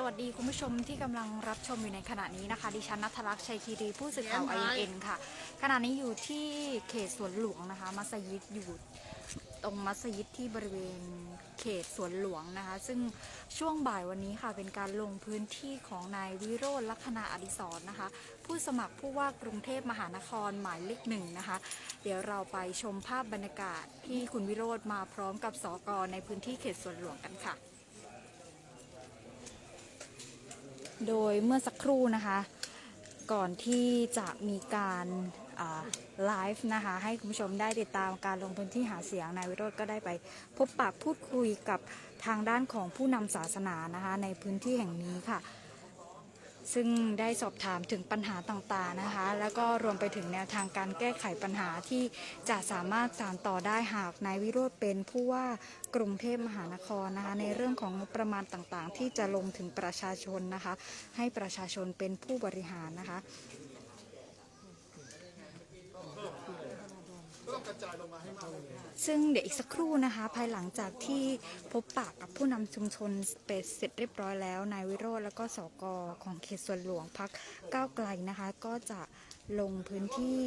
สวัสดีคุณผู้ชมที่กำลังรับชมอยู่ในขณะนี้นะคะ ดิฉันนัทลักษ์ชัยคีรีผู้สื่อข่าว i อ n ค่ะ ขณะนี้อยู่ที่เขตสวนหลวงนะคะ มัสยิดอยู่ตรงมัสยิดที่บริเวณเขตสวนหลวงนะคะ ซึ่งช่วงบ่ายวันนี้ค่ะเป็นการลงพื้นที่ของนายวิโรจน์ลักษณะอดิศรนะคะ ผู้สมัครผู้ว่ากรุงเทพมหานครหมายเลขหนึ่งนะคะ เดี๋ยวเราไปชมภาพบรรยากาศที่คุณวิโรจน์มาพร้อมกับสอกในพื้นที่เขตสวนหลวงกันค่ะ โดยเมื่อสักครู่นะคะ ก่อนที่จะมีการไลฟ์นะคะ ให้คุณผู้ชมได้ติดตามการลงพื้นที่หาเสียงนายวิโรจน์ก็ได้ไป พบปากพูดคุยกับทางด้านของผู้นำศาสนานะคะ ในพื้นที่แห่งนี้ค่ะ ซึ่งได้สอบถามถึงปัญหาต่างๆนะคะ แล้วก็รวมไปถึงแนวทางการแก้ไขปัญหาที่จะสามารถสานต่อได้หากนายวิโรธเป็นผู้ว่ากรุงเทพมหานครนะคะ ในเรื่องของงบประมาณต่างๆ ที่จะลงถึงประชาชนนะคะ ให้ประชาชนเป็นผู้บริหารนะคะ ซึ่งเดี๋ยวอีกสักครู่นะคะ ภายหลังจากที่พบปากกับผู้นำชุมชนเป็ดเสร็จเรียบร้อยแล้วนายวิโรจน์แล้วก็สกของเขตส่วนหลวงพักก้าวไกลนะคะ ก็จะลงพื้นที่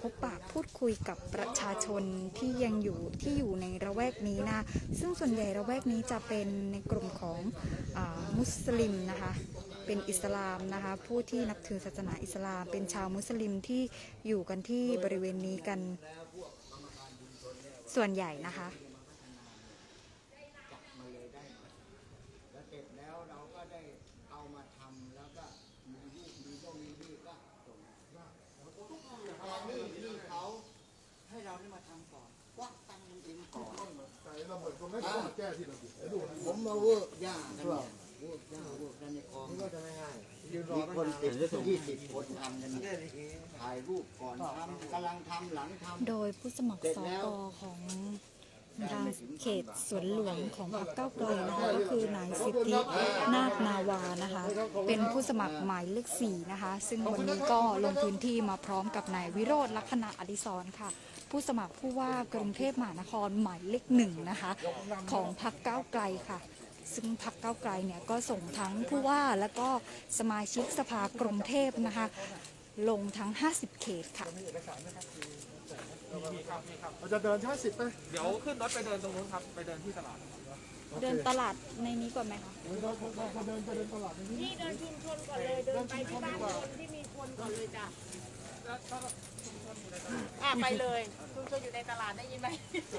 พบปะพูดคุยกับประชาชนที่ยังอยู่ที่อยู่ในระแวกนี้นะ ซึ่งส่วนใหญ่ระแวกนี้จะเป็นในกลุ่มของอมุสลิมนะคะ เป็นอิสลามนะคะ ผู้ที่นับถือศาสนาอิสลาม เป็นชาวมุสลิมที่อยู่กันที่บริเวณนี้กัน ส่วนใหญ่นะคะแล้วเสร็จแล้วเราก็ได้เอามาทำแล้วก็มีรูปมีก็มีนี่ก็ส่งแต่นี่นี่เขาให้เราได้มาทำก่อนควักตังค์เองก่อนใส่ระเบิดก็ไม่ต้องมาแก้ที่ระเบียบเดี๋ยวดูนะ ผมมาเวิร์กย่ากันเนี่ยเวิร์กย่าเวิร์กกันในคลองก็จะไม่ง่าย มีคนติดยี่สิบคนทำกันถ่ายรูปก่อนทำกำลังทำหลังทำ โดยผู้สมัครสกของทางเขตสวนหลวงของพรรคเก้าไกลนะคะก็คือนายสิทธินาคนาวานะคะ เป็นผู้สมัครหมายเลขสี่นะคะ ซึ่งวันนี้ก็ลงพื้นที่มาพร้อมกับนายวิโรจน์ลักษณะอดิศรค่ะ ผู้สมัครผู้ว่ากรุงเทพมหานครหมายเลขหนึ่งนะคะ ของพรรคก้าไกลค่ะ ซึ่งพรรคก้าวไกลเนี่ยก็ส่งทั้งผู้ว่าและก็สมาชิกสภากรุงเทพนะคะ ลงทั้ง 50 เขตค่ะเราจะเดินช้าสิบไปเดี๋ยวขึ้นรถไปเดินตรงนู้นครับ ไปเดินที่ตลาด เดินตลาดในนี้ก่อนไหมคะเดินเดินเดินไปเดินตลาดนี้นี่เดินชุมชนก่อนเลย เดินไปที่บ้านคนที่มีคนก่อนเลยจ้ะ อะไปเลยชุมชนอยู่ในตลาดได้ยินไหม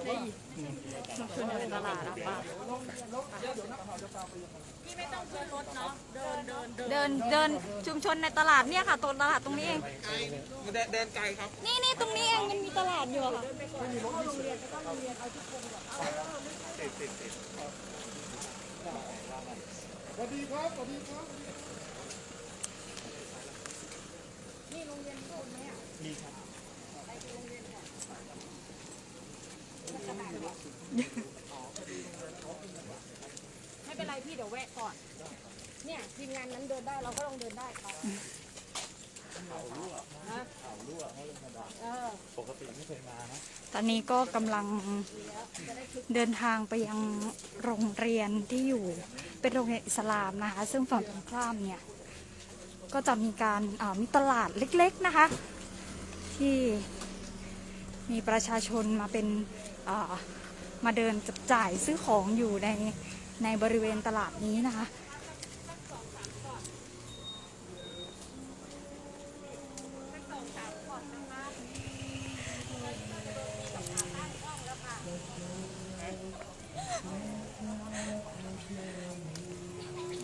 ได้ยินชุมชนอยู่ในตลาดนะป้าพี่ไม่ต้องขึ้นรถเนาะเดินเดินเดินเดินเดินชุมชนในตลาดเนี่ยค่ะตรงตลาดตรงนี้เองเดินเดินไกลครับ นี่นี่ตรงนี้เองมันมีตลาดอยู่อะค่ะสวัสดีครับสวัสดีครับไม่ ไม่เป็นไรพี่เดี๋ยวแวะก่อน เนี่ยทีมงานนั้นเดินได้เราก็ลองเดินได้ค่ะฮะเออตอนนี้ก็กำลังเดินทางไปยังโรงเรียนที่อยู่เป็นโรงเรียนอิสลามนะคะ ซึ่งฝั่งตรงข้ามเนี่ย ก็จะมีการามีตลาดเล็กๆนะคะ ที่ มีประชาชนมาเป็นมาเดินจับจ่ายซื้อของอยู่ในในบริเวณตลาดนี้นะคะ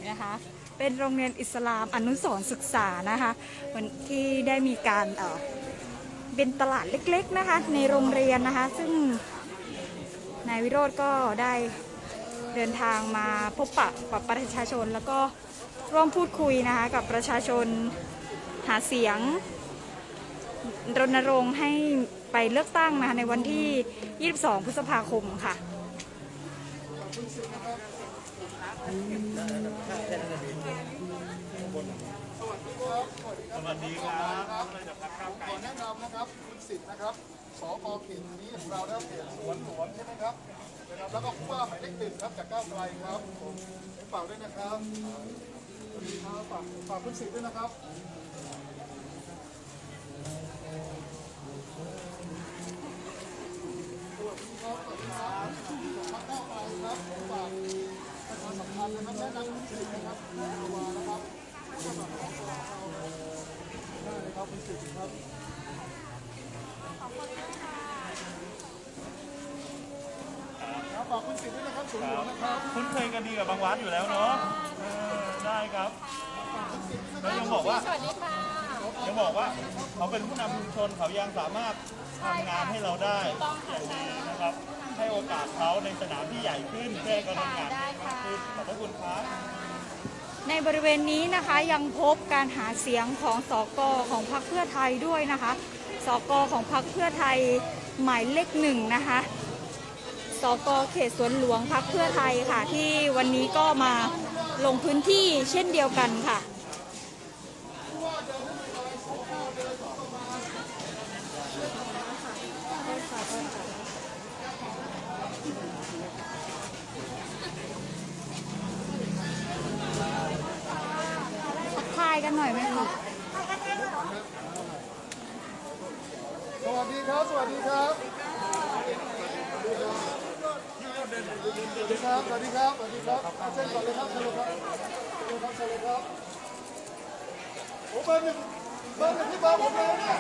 นะคะ เป็นโรงเรียนอิสลามอนุสรศึกษานะคะ วันที่ได้มีการเอ่อ เป็นตลาดเล็กๆนะคะ ในโรงเรียนนะคะ ซึ่งนายวิโรธก็ได้เดินทางมาพบปะกับประชาชน แล้วก็ร่วมพูดคุยนะคะกับประชาชนหาเสียง รณรงค์ให้ไปเลือกตั้งนะคะในวันที่ 22 พฤษภาคมค่ะขอแนะนำนะนะครับคุณสิทธิ์นะครับสกเขตนี้ของเรานะครับเขตสวนหลวงใช่ไหมครับนะครับแล้วก็ผู้ว่าหมายเลขหนึ่งครับจากก้าวไกลครับผมฝากด้วยนะครับสวัสดีครับฝากฝากคุณสิทธิ์ด้วยนะครับสวัสดีครับสวัสดีครับพักก้าวไกลครับฝากประชาสัมพันธ์นะครับแนะนำคุณสิทธิ์นะครับนาวานะครับก็ฝาของเราได้เลยครับคุณสิทธิ์ครับ ครับฝากคุณสิทธิ์ด้วยนะครับสวนหลวงนะครับคุ้นเคยกันดีกับบางวัดอยู่แล้วเนาะเออได้ครับแล้วยังบอกว่า สวัสดีค่ะยังบอกว่าเขาเป็นผู้นำชุมชนเขายังสามารถทำงานให้เราได้อย่างดีนะครับ ให้โอกาสเขาในสนามที่ใหญ่ขึ้นเพื่อให้เขาทำงานได้มากขึ้นขอบพระคุณครับ ในบริเวณนี้นะคะยังพบการหาเสียงของสกของพรรคเพื่อไทยด้วยนะคะสกของพรรคเพื่อไทยหมายเลขหนึ่งนะคะส กเขตสวนหลวงพรรคเพื่อไทยค่ะ ที่วันนี้ก็มาลงพื้นที่เช่นเดียวกันค่ะทักทายกันหน่อยไหมคะสวัสดีครับ สวัสดีครับ สวัสดีครับ สวัสดีครับ สวัสดีครับเอาเส้นก่อนเลยครับเชิญเลยครับเชิญครับเชิญเลยครับโอ้เบอร์หนึ่งเบอร์หนึ่งที่เบอร์ผมเลยเนี่ย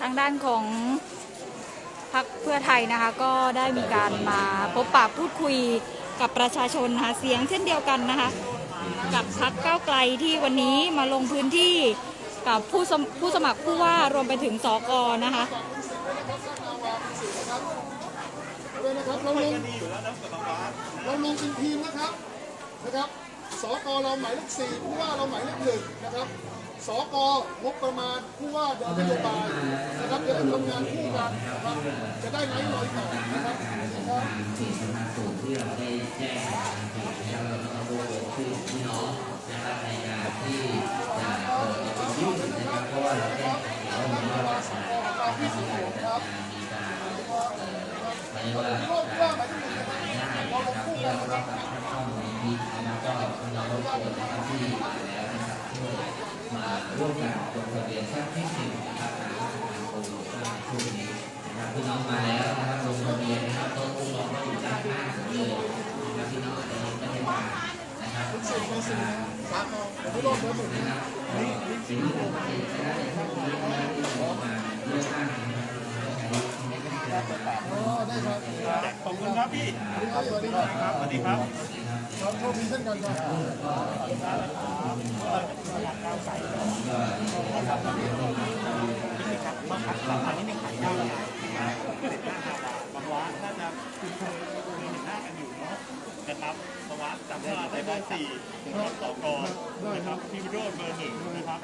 ทางด้านของพรรคเพื่อไทยนะคะก็ได้มีการมาพบปะพูดคุยกับประชาชนหาเสียงเช่นเดียวกันนะคะ กับพรรคก้าวไกลที่วันนี้มาลงพื้นที่ กับผู้สมผู้สมัครผู้ว่ารวมไปถึงสกนะคะด้วยนะครับเราลงเราลงเป็นทีมนะครับนะครับสกเราหมายเลขสี่ผู้ว่าเราหมายเลขหนึ่งนะครับสกงบประมาณผู้ว่าเดินนโยบายนะครับจะทำงานคู่กันนะครับจะได้ไร้รอยต่อนะครับครับสิ่งสำคัญสูงที่เราได้แจ้งนะครับแล้วเราก็รวบรวมชื่อพี่น้อง นะครับในการที่จะเอ่อจะยื่นนะครับเพราะว่าเราแจ้ไปแล้วว่าสถานการณ์มีการมีการเอ่อหมายว่าการได้นะครับที่เราก็รับข้อมูลนี้นะครับก็เรารบกวนะครับที่แล้วนะครับช่วยมาร่วมกันลงทะเบียนสักนิดหนึ่งนะครับทางราชการโควิดในช่วงนี้นะครับพี่น้องมาแล้วนะครับลงทะเบียนนะครับโต๊ะผู้รองก็อยู่ด้านข้าเลยนะครับพี่น้องอาจจะยังไม่ได้มานะครับ ขอบอร์หนึ่งนะครับสิ่งที่ผมเห็นนะครับในช่วงนี้นะครับที่ผมมาเลือกตั้งนะครับอ๋อได้ครับขอบคุณครับพี่สวัสดีครับสวัสดีครับครับโชคดีเช่นกันครับบางพักบางพักนี่ไม่ขายยากนะเด็ดหน้าห้าบางวัดน่าจะคุ้นเคย นาะนะครับบางวัดจำได้ได้เบอร์สี่ของสกนะครับพี่วิโรจน์เบอร์หนึ่งนะครับ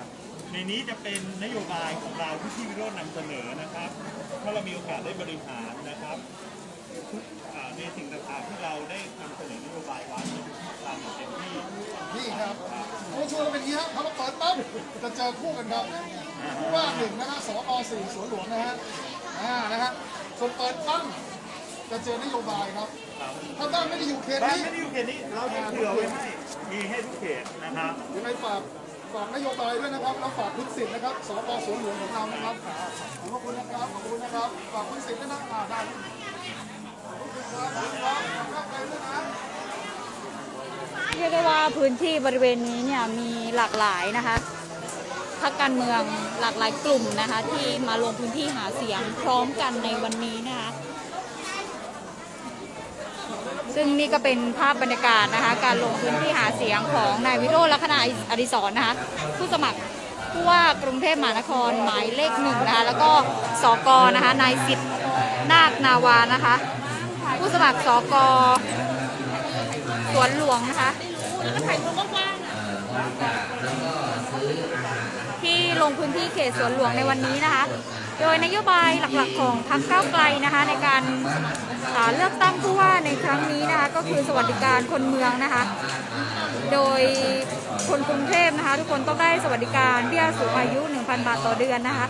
ในนี้จะเป็นนโยบายของเราที่พี่วิโรจน์นำเสนอนะครับ ถ้าเรามีโอกาสได้บริหารนะครับอ่าในสิ่งต่างๆที่เราได้นำเสนอนโยบายไว้ตามอย่างเต็มที่นี่ครับผู้ช่วยเราเป็นอย่างนี้ฮะเขามาเปิดปั๊บจะเจอคู่กันครับผู้ว่าหนึ่งนะฮะสกสี่สวนหลวงนะฮะอ่านะฮะส่วนเปิดปั๊บ จะเจอนโยบายครับ ถ้าบ้านไม่ได้อยู่เขตบ้านนี้ไม่ได้อยู่เขตนี้เราจะเผื่อไว้ให้มีให้ทุกเขตนะครับยังไงฝากฝากนโยบายด้วยนะครับแล้วฝากคุณสิทธิ์นะครับสกสวนหลวงของเรานะครับขอบคุณนะครับขอบคุณนะครับฝากคุณสิทธิ์ด้วยนะอ่าได้ขอบคุณครับขอบคุณครับขอบคุณด้วยนะเรียกได้ว่าพื้นที่บริเวณนี้เนี่ยมีหลากหลายนะคะพรรคการเมืองหลากหลายกลุ่มนะคะ ที่มาลงพื้นที่หาเสียงพร้อมกันในวันนี้นะคะ ซึ่งนี่ก็เป็นภาพบรรยากาศนะคะ การลงพื้นที่หาเสียงของนายวิโรจน์ลักษณะอดิศรนะคะ ผู้สมัครผู้ว่ากรุงเทพมหานครหมายเลขหนึ่งนะคะ แล้วก็สกนะคะนายสิทธิ์นาคนาวานะคะ ผู้สมัครสกสวนหลวงนะคะที่ลงพื้นที่เขตสวนหลวงในวันนี้นะคะ โดยนโยบายหลักๆของพรรคก้าวไกลนะคะในการ เลือกตั้งผู้ว่าในครั้งนี้นะคะก็คือสวัสดิการคนเมืองนะคะ โดยคนกรุงเทพนะคะ ทุกคนต้องได้สวัสดิการเบี้ยสูงอายุ 1,000 บาทต่อเดือนนะคะ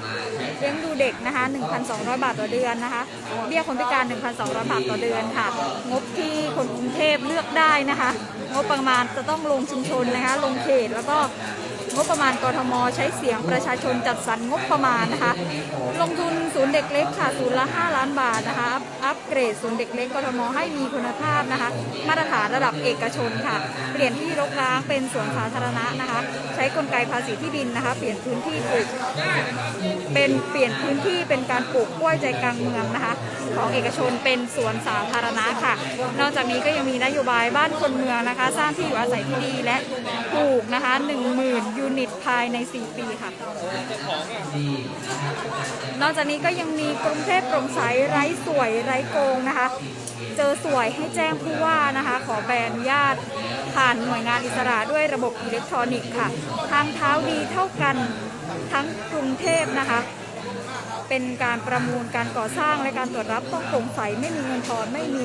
เลี้ยงดูเด็กนะคะ 1,200 บาทต่อเดือนนะคะ เบี้ยคนพิการ 1,200 บาทต่อเดือนค่ะ งบที่คนกรุงเทพเลือกได้นะคะ งบประมาณจะต้องลงชุมชนนะคะ ลงเขตแล้วก็ งบประมาณกรทม ใช้เสียงประชาชนจัดสรรงบประมาณนะคะ ลงทุนศูนย์เด็กเล็กค่ะศูนย์ละ 5 ล้านบาทนะคะอัพอัปเกรดศูนย์เด็กเล็กกรทม ให้มีคุณภาพนะคะ มาตรฐานระดับเอกชนค่ะ เปลี่ยนที่รกร้างเป็นสวนสาธารณะนะคะ ใช้กลไกภาษีที่ดินนะคะ เปลี่ยนพื้นที่ปลูกเป็นเปลี่ยนพื้นที่เป็นการปลูกกล้วยใจกลางเมืองนะคะ ของเอกชนเป็นสวนสาธารณะค่ะ นอกจากนี้ก็ยังมีนโยบายบ้านคนเมืองนะคะ สร้างที่อยู่อาศัยที่ดีและปลูกนะคะ10,000ยูนิตภายใน 4 ปีค่ะ นอกจากนี้ก็ยังมีกรุงเทพโปร่งใสไร้สวยไร้โกงนะคะ เจอสวยให้แจ้งผู้ว่านะคะ ขอใบอนุญาตผ่านหน่วยงานอิสระด้วยระบบอิเล็กทรอนิกส์ค่ะ ทางเท้าดีเท่ากันทั้งกรุงเทพนะคะ เป็นการประมูลการก่อสร้างและการตรวจรับต้องโปร่งใสไม่มีเงินทอนไม่มี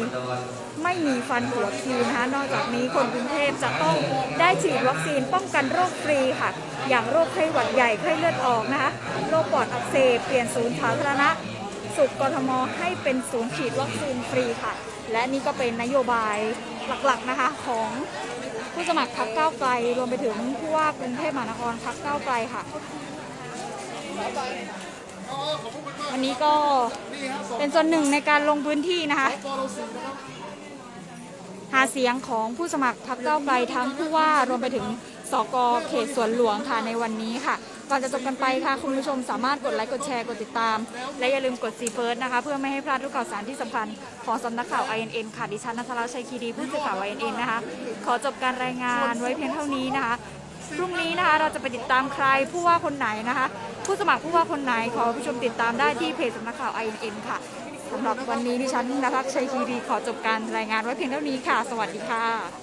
ไม่มีฟันหัวคิวนะคะนอกจากนี้คนกรุงเทพจะต้องได้ฉีดวัคซีนป้องกันโรคฟรีค่ะ อย่างโรคไข้หวัดใหญ่ไข้เลือดออกนะคะโรคปอดอักเสบเปลี่ยนศูนย์สาธารณะสุขกทมให้เป็นศูนย์ฉีดวัคซีนฟรีค่ะ และนี่ก็เป็นนโยบายหลักๆนะคะของผู้สมัครพรรคก้าไกลรวมไปถึงผู้ว่ากรุงเทพมหานครพรรคก้าไกลค่ะ อันนี้ก็เป็นส่วนหนึ่งในการลงพื้นที่นะคะ หาเสียงของผู้สมัครพรรคก้าวไกลทั้งผู้ว่ารวมไปถึงสกเขตสวนหลวงค่ะในวันนี้ค่ะก่อนจะจบกันไปค่ะ คุณผู้ชมสามารถกดไลค์กดแชร์กดติดตาม และอย่าลืมกดซีเฟิร์สนะคะ เพื่อไม่ให้พลาดทุกข่าวสารที่สำคัญ ของสำนักข่าว INN ค่ะดิฉันนัทราชัยคีรีผู้สื่อข่าว INN นะคะ ขอจบการรายงานไว้เพียงเท่านี้นะคะ พรุ่งนี้นะคะเราจะไปติดตามใครผู้ว่าคนไหนนะคะ ผู้สมัครผู้ว่าคนไหนขอผู้ชมติดตามได้ที่เพจสำนักข่าว i อ n ค่ะสำหรับวันนี้ดิฉันนภัสชัยคีรีขอจบการรายงานไว้เพียงเท่านี้ค่ะ สวัสดีค่ะ